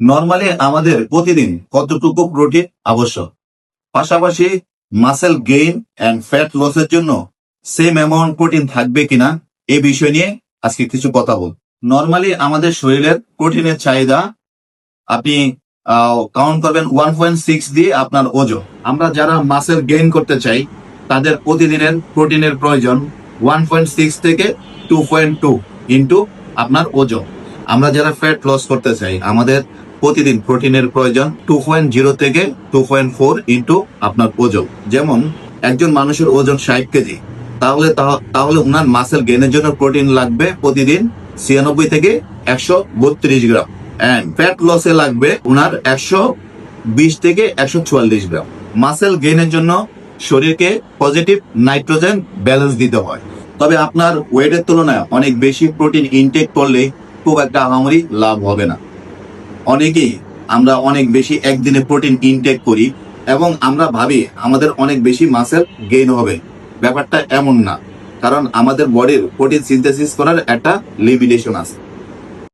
Normally আমাদের প্রতিদিন কতটুকু প্রোটিন আবশ্যক? পাশাপাশি মাসেল গেইন অ্যান্ড ফ্যাট লসের জন্য সেম অ্যামাউন্ট প্রোটিন থাকবে কিনা এ বিষয় নিয়ে আজকে কিছু কথা বল নর্মালি আমাদের শরীরের প্রোটিনের চাহিদা, আপনি কাউন্ট করবেন ওয়ান পয়েন্ট সিক্স দিয়ে আপনার ওজন। আমরা যারা মাসেল গেইন করতে চাই, তাদের প্রতিদিনের প্রোটিনের প্রয়োজন ওয়ান পয়েন্ট সিক্স থেকে টু পয়েন্ট টু ইন্টু আপনার ওজন। আমরা যারা ফ্যাট লস করতে চাই, আমাদের প্রতিদিন প্রোটিনের প্রয়োজন টু পয়েন্ট জিরো থেকে টু পয়েন্ট ফোর ইন্টু আপনার ওজন। যেমন একজন মানুষের ওজন ষাট কেজি, তাহলে তাহলে ওনার মাসেল গেনের জন্য প্রোটিন লাগবে প্রতিদিন ছিয়ানব্বই থেকে একশো বত্রিশ গ্রাম। অ্যান্ড ফ্যাট লসে লাগবে ওনার একশো বিশ থেকে একশো চুয়াল্লিশ গ্রাম। মাসেল গেইনের জন্য শরীরকে পজিটিভ নাইট্রোজেন ব্যালেন্স দিতে হয়। তবে আপনার ওয়েটের তুলনায় অনেক বেশি প্রোটিন ইনটেক করলে খুব একটা আহামরি লাভ হবে না। অনেকেই আমরা অনেক বেশি একদিনে প্রোটিন ইনটেক করি এবং আমরা ভাবি আমাদের অনেক বেশি মাসেল গেইন হবে। ব্যাপারটা এমন না, কারণ আমাদের বডির প্রোটিন সিনথেসিস করার একটা লিমিটেশন আছে।